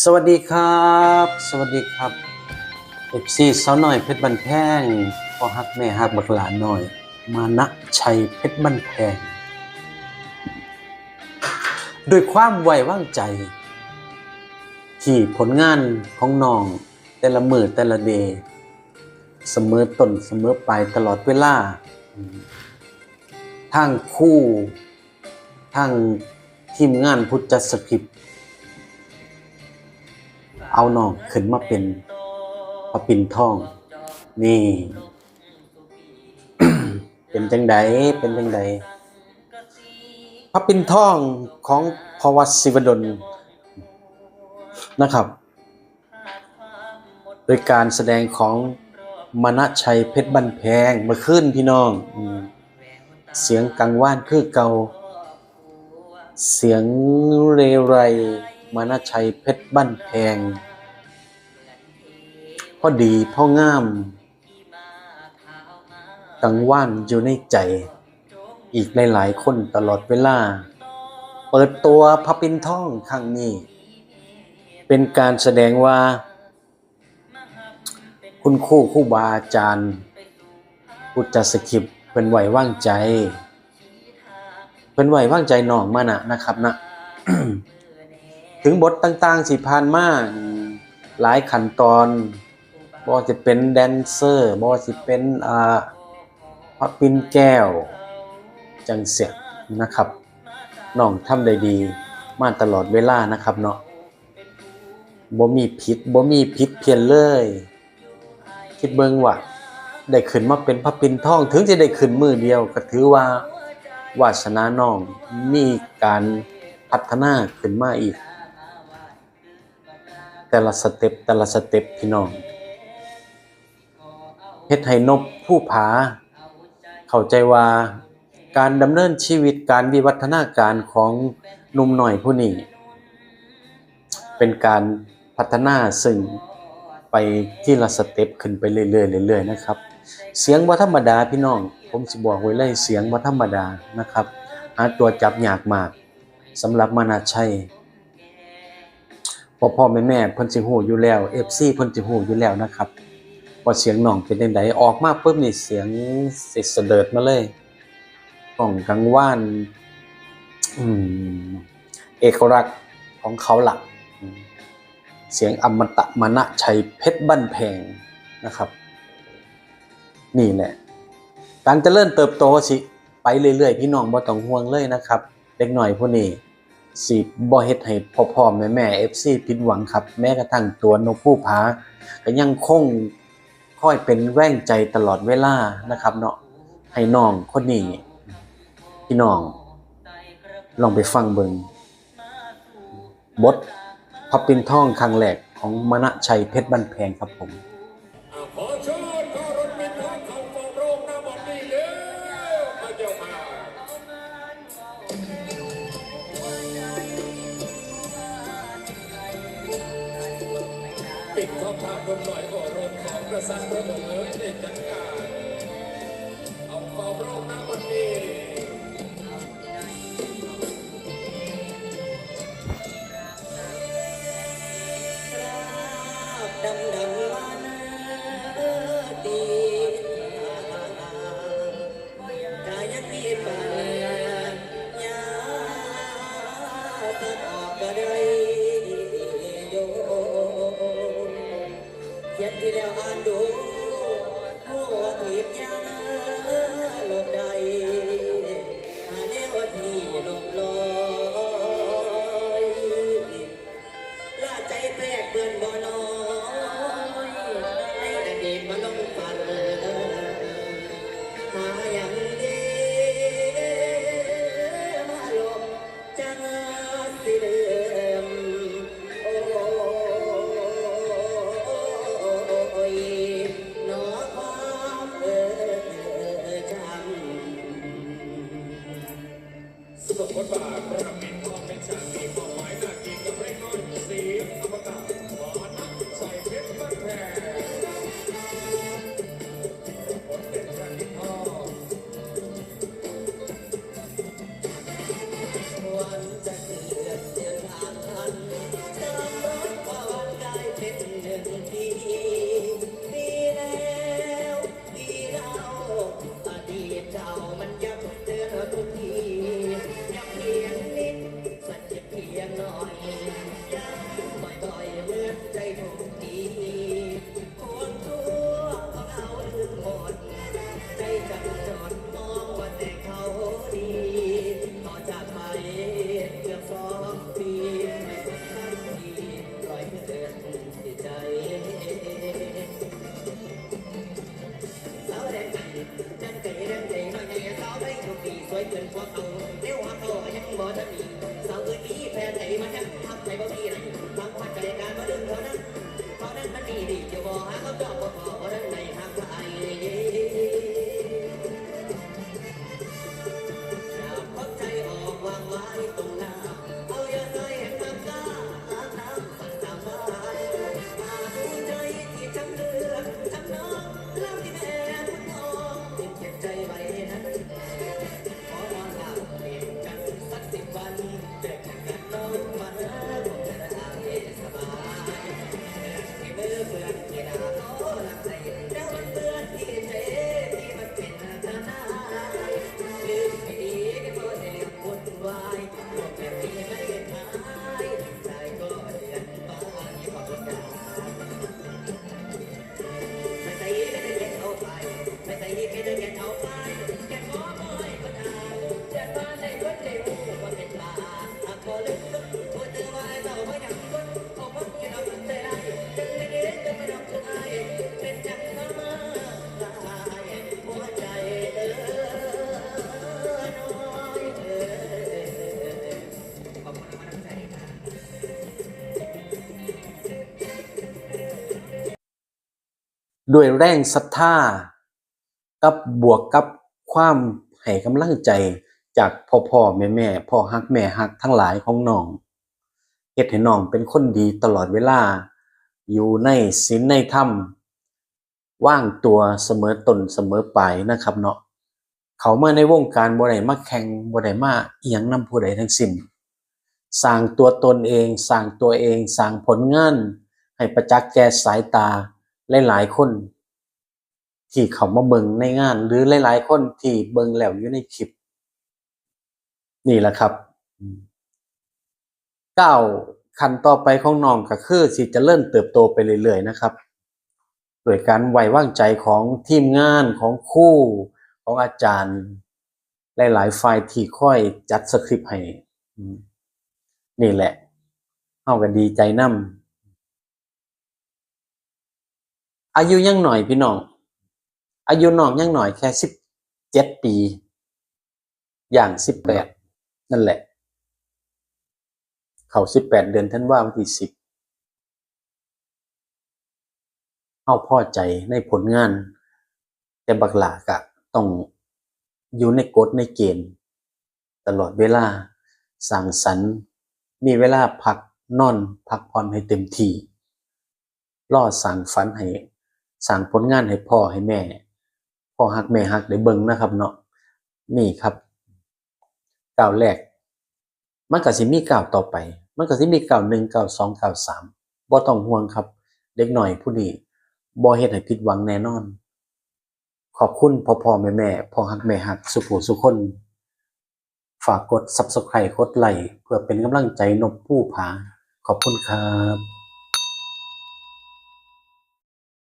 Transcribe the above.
สวัสดีครับ สวัสดีครับเอฟซีสาวน้อยเพชรบันแพงพ่อฮักแม่ฮักบักหลานหน้อย มานะชัยเพชรบันแพงด้วยความไว้วางใจ ที่ผลงานของน้องแต่ละมือแต่ละเดย์เสมอต้นเสมอปลายตลอดเวลาทางคู่ทางทีมงานพุทธสคริป เอาน้องขึ้นมาเป็นพระปิ่นทอง นี่ เป็นจังใดเป็นจังใดพระปิ่นทองของพระวัดศิวดลนะครับ โดยการแสดงของมณชัยเพชรบันแพงมื่อคืนพี่น้อง เสียงกังว่านคือเกาเสียงเรไรมานาชัยเพชรบ้านแพง พอดีพ่องามกังว่านอยู่ในใจ อีกหลายๆคนตลอดเวลา เปิดตัวพระปินท่องครั้งนี้ เป็นการแสดงว่า คุณครูครูบาอาจารย์ พุทธสกิปเป็นไหวว่างใจ เป็นไหวว่างใจน้องมานะนะครับนะถึงบทต่างๆสิผ่านมาก หลายขั้นตอน บ่สิเป็นแดนเซอร์บ่สิเป็นอ่าพระปิ่นแก้ว จังเสียนะครับน้องทำได้ดีมาตลอดเวลานะครับเนาะบ่มีผิดบ่มีผิดเพี้ยนเลย คิดเบิ่งว่าได้ขึ้นมาเป็นพระปิ่นทอง ถึงจะได้ขึ้นมือเดียว ก็ถือว่าวาสนาน้องมีการพัฒนาขึ้นมาอีก แต่ละสเต็ปแต่ละสเต็ปพี่น้อง ฮ็ดให้นบผู้ผา เข้าใจว่าการดำเนินชีวิตการวิวัฒนาการของหนุ่มหน่อยผู้นี้ เป็นการพัฒนาซึ่งไปที่ละสเต็ปขึ้นไปเรื่อยๆเรื่อยๆนะครับ เสียงบ่ธรรมดาพี่น้อง ผมสิบอกไว้เลยเสียงบ่ธรรมดานะครับหาตัวจับยากมากสำหรับมานาชัยพ่อพ่อแม่แม่เพิ่นสิฮู้อยู่แล้ว FC เพิ่นสิฮู้อยู่แล้วนะครับ ว่าเสียงน้องเป็นจังไดออกมาปุ๊บนี่เสียงสิเสดิร์ดมาเลยก้องกังวานอเอกลักษณ์ของเขาหล่ะอืมเสียงอมตะมณชัยเพชรบ้านแพงนะครับ นี่แหละการเจริญเติบโตสิ ไปเรื่อยๆ พี่น้องบ่ต้องห่วงเลยนะครับ เด็กหน่อยผู้นี้สิบ่เฮ็ดให้พ่อๆแม่ๆ FC ผิดหวังครับ แม้กระทั่งตัวนกผู้ผาก็ยังคง คอยเป็นแว่งใจตลอดเวลานะครับเนาะให้น้องคนนี้พี่น้อง ลองไปฟังเบิงบทพับปินท่องครั้งแรกของมณชัยเพชรบ้านแพงครับผมขอเชิญข้ารถเป็นทางเข้าฟองโรงน้ำมันนี่เร็วพระเจ้าค่ะปิดท้องทางบนหน่อย โอรสของกษัตริย์พระองค์เขียนที่แล้วอ่านดูหัวถีบยาหลบใด้หาแนวที่หลบลอ tiempo. ด้วยแรงศรัทธากับบวกกับความให้กำลังใจจากพ่อพ่อแม่แม่พ่อฮักแม่ฮักทั้งหลายของน้องเฮ็ดให้น้องเป็นคนดีตลอดเวลา อยู่ในศีลในธรรมว่างตัวเสมอตนเสมอไปนะครับเนาะเขามาในวงการบ่ได้มาแข่งบ่ได้มาเอียงนำผู้ใดทั้งสิ้นสร้างตัวตนเองสร้างตัวเองสร้างผลงานให้ประจักษ์แก่สายตา หลายๆ คน ที่เขามาเบิงในงาน หรือหลายๆ คนที่เบิงแล้วอยู่ในคลิป นี่แหละครับก้าวขั้นต่อไปของน้องก็คือสิจะเริ่มเติบโตไปเรื่อยๆนะครับโดยการไว้วางใจของทีมงานของคู่ของอาจารย์ หลายๆฝ่ายที่ค่อยจัดสคริปต์ให้นี่แหละเฮาก็ดีใจนำ อายุยังหน่อยพี่น้อง อายุน้องยังหน่อยแค่สิบเจ็ดปี อย่างสิบแปดนั่นแหละ เขาสิบแปดเดือนท่านว่าวันที่สิบเอาพ่อใจในผลงาน แต่บักหลากะต้องอยู่ในกฎในเกณฑ์ ตลอดเวลาสั่งสรรมีเวลาพักนอน พักผ่อนให้เต็มที่ล่อสั่งฝันให้ สั่งผลงานให้พ่อให้แม่พ่อฮักแม่ฮักได้เบิ่งนะครับเนาะนี่ครับก้าวแรก มันก็สิมีก้าวต่อไป มันก็สิมีก้าวหนึ่งก้าวสองก้าวสามบ่ต้องห่วงครับ เด็กหน่อยผู้นี้บ่เฮ็ดให้ผิดหวังแน่นอน ขอบคุณพ่อพ่อแม่แม่พ่อฮักแม่ฮักสุขสุขคน ฝากกด Subscribe กดไลค์เพื่อเป็นกำลังใจนบผู้ผา ขอบคุณครับ